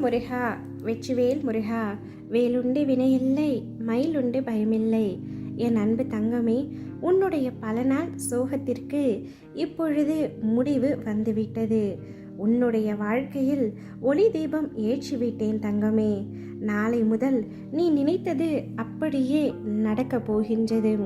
முருகா வெற்றிவேல் முருகா வேலுண்டு வினையில்லை மயிலுண்டு பயமில்லை. என் அன்பு தங்கமே உன்னுடைய பல நாள் சோகத்திற்கு இப்பொழுது முடிவு வந்துவிட்டது. உன்னுடைய வாழ்க்கையில் ஒளி தீபம் ஏற்றிவிட்டேன் தங்கமே. நாளை முதல் நீ நினைத்தது அப்படியே நடக்கப் போகின்றது.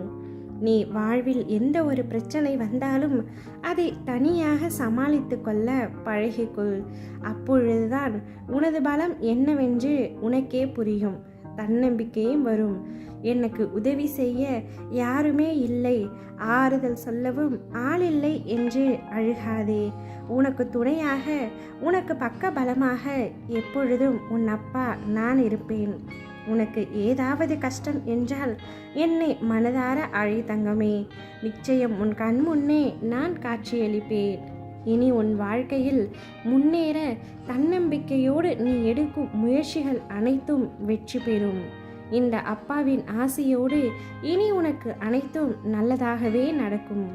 நீ வாழ்வில் எந்த ஒரு பிரச்சனை வந்தாலும் அதை தனியாக சமாளித்து கொள்ள பழகிக்கொள். அப்பொழுதுதான் உனது பலம் என்னவென்று உனக்கே புரியும். தன்னம்பிக்கையும் வரும். எனக்கு உதவி செய்ய யாருமே இல்லை. ஆறுதல் சொல்லவும் ஆளில்லை என்று அழுகாதே. உனக்கு துணையாக உனக்கு பக்க பலமாக எப்பொழுதும் உன் அப்பா நான் இருப்பேன். உனக்கு ஏதாவது கஷ்டம் என்றால் என்னை மனதார அழை தங்கமே. நிச்சயம் உன் கண் முன்னே நான் காட்சியளிப்பேன். இனி உன் வாழ்க்கையில் முன்னேற தன்னம்பிக்கையோடு நீ எடுக்கும் முயற்சிகள் அனைத்தும் வெற்றி பெறும். இந்த அப்பாவின் ஆசையோடு இனி உனக்கு அனைத்தும் நல்லதாகவே நடக்கும்.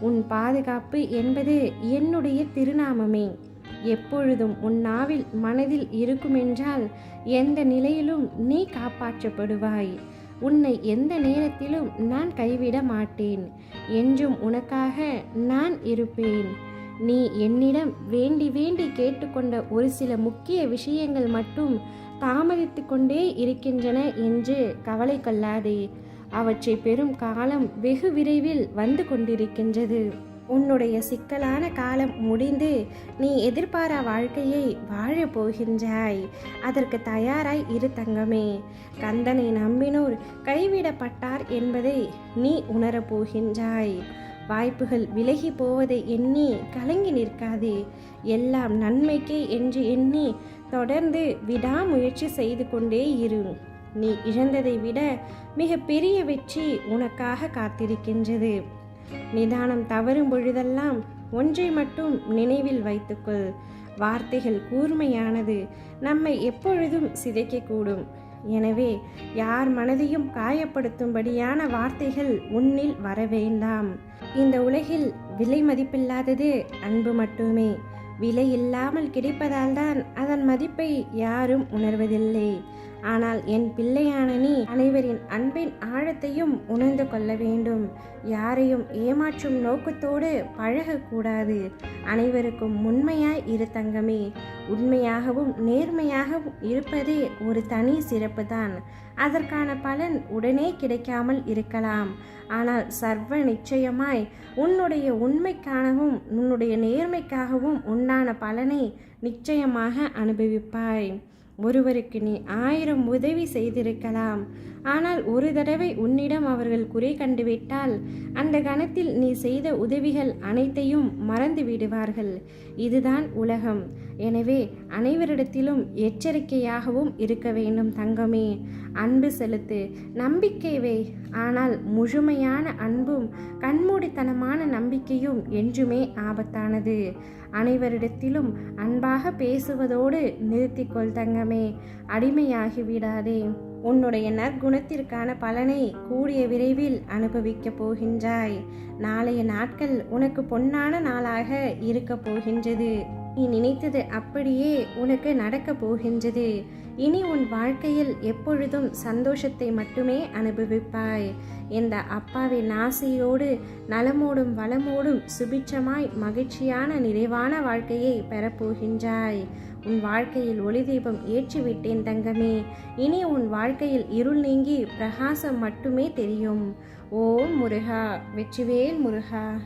உன் பாதுகாப்பு என்பது என்னுடைய திருநாமமே. எப்பொழுதும் உன் நாவில் மனதில் இருக்குமென்றால் எந்த நிலையிலும் நீ காப்பாற்றப்படுவாய். உன்னை எந்த நேரத்திலும் நான் கைவிட மாட்டேன். என்றும் உனக்காக நான் இருப்பேன். நீ என்னிடம் வேண்டி வேண்டி கேட்டுக்கொண்ட ஒரு சில முக்கிய விஷயங்கள் மட்டும் தாமதித்து கொண்டே இருக்கின்றன என்று கவலை கொள்ளாதே. அவற்றை பெறும் காலம் வெகு விரைவில் வந்து கொண்டிருக்கின்றது. உன்னுடைய சிக்கலான காலம் முடிந்து நீ எதிர்பாரா வாழ்க்கையை வாழப் போகின்றாய். அதற்கு தயாராய் இரு தங்கமே. கந்தனை நம்பினோர் கைவிடப்பட்டார் என்பதை நீ உணரப் போகின்றாய். வாய்ப்புகள் விலகி போவதை எண்ணி கலங்கி நிற்காதே. எல்லாம் நன்மைக்கே என்று எண்ணி தொடர்ந்து விடாமுயற்சி செய்து கொண்டே இரு. நீ இழந்ததை விட மிக பெரிய வெற்றி உனக்காக காத்திருக்கின்றது. நிதானம் தவறும் பொழுதெல்லாம் ஒன்றை மட்டும் நினைவில் வைத்துக்கொள். வார்த்தைகள் கூர்மையானது நம்மை எப்பொழுதும் சிதைக்கக்கூடும். எனவே யார் மனதையும் காயப்படுத்தும்படியான வார்த்தைகள் உன்னில் வர வேண்டாம். இந்த உலகில் விலை மதிப்பில்லாதது அன்பு மட்டுமே. விலை இல்லாமல் கிடைப்பதால்தான் அதன் மதிப்பை யாரும் உணர்வதில்லை. ஆனால் என் பிள்ளையான நீ அனைவரின் அன்பின் ஆழத்தையும் உணர்ந்து கொள்ள வேண்டும். யாரையும் ஏமாற்றும் நோக்கத்தோடு பழகக்கூடாது. அனைவருக்கும் உண்மையாய் இரு தங்கமே. உண்மையாகவும் நேர்மையாகவும் இருப்பதே ஒரு தனி சிறப்பு தான் அதற்கான பலன் உடனே கிடைக்காமல் இருக்கலாம். ஆனால் சர்வ நிச்சயமாய் உன்னுடைய உண்மைக்காகவும் உன்னுடைய நேர்மைக்காகவும் உண்டான பலனை நிச்சயமாக அனுபவிப்பாய். ஒருவருக்கு நீ ஆயிரம் உதவி செய்திருக்கலாம். ஆனால் ஒரு தடவை உன்னிடம் அவர்கள் குறை கண்டுவிட்டால் அந்த கணத்தில் நீ செய்த உதவிகள் அனைத்தையும் மறந்து விடுவார்கள். இதுதான் உலகம். எனவே அனைவரிடத்திலும் எச்சரிக்கையாகவும் இருக்க வேண்டும் தங்கமே. அன்பு செலுத்து நம்பிக்கை வை. ஆனால் முழுமையான அன்பும் கண்மூடித்தனமான நம்பிக்கையும் என்றுமே ஆபத்தானது. அனைவரிடத்திலும் அன்பாக பேசுவதோடு நிறுத்திக்கொள் தங்கமே. அடிமையாகி விடாதே. உன்னுடைய நற்குணத்திற்கான பலனை கூடிய விரைவில் அனுபவிக்கப் போகின்றாய். நாளைய நாட்கள் உனக்கு பொன்னான நாளாக இருக்கப் போகின்றது. நீ நினைத்தது அப்படியே உனக்கு நடக்கப் போகின்றது. இனி உன் வாழ்க்கையில் எப்பொழுதும் சந்தோஷத்தை மட்டுமே அனுபவிப்பாய். இந்த அப்பாவின் ஆசையோடு நலமோடும் வளமோடும் சுபிட்சமாய் மகிழ்ச்சியான நிறைவான வாழ்க்கையை பெறப்போகின்றாய். உன் வாழ்க்கையில் ஒளி தீபம் ஏற்றிவிட்டேன் தங்கமே. இனி உன் வாழ்க்கையில் இருள் நீங்கி பிரகாசம் மட்டுமே தெரியும். ஓம் முருகா வெற்றிவேல் முருகா.